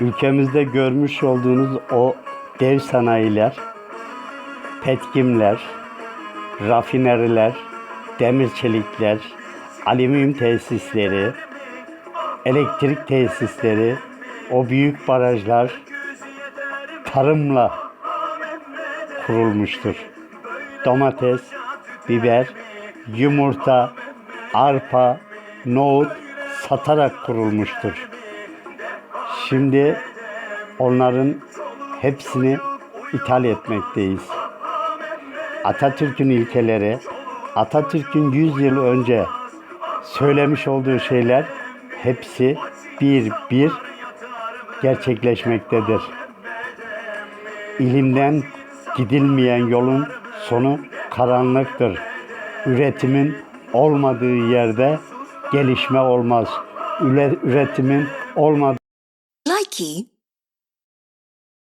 ülkemizde görmüş olduğunuz o dev sanayiler, petkimler, rafineriler, demir çelikler, alüminyum tesisleri, elektrik tesisleri, o büyük barajlar tarımla kurulmuştur. Domates, biber, yumurta, arpa, nohut satarak kurulmuştur. Şimdi onların hepsini ithal etmekteyiz. Atatürk'ün ilkeleri, Atatürk'ün 100 yıl önce söylemiş olduğu şeyler hepsi bir bir gerçekleşmektedir. İlimden gidilmeyen yolun sonu karanlıktır. Üretimin olmadığı yerde gelişme olmaz. Üre- Üretimin olmadığı Nike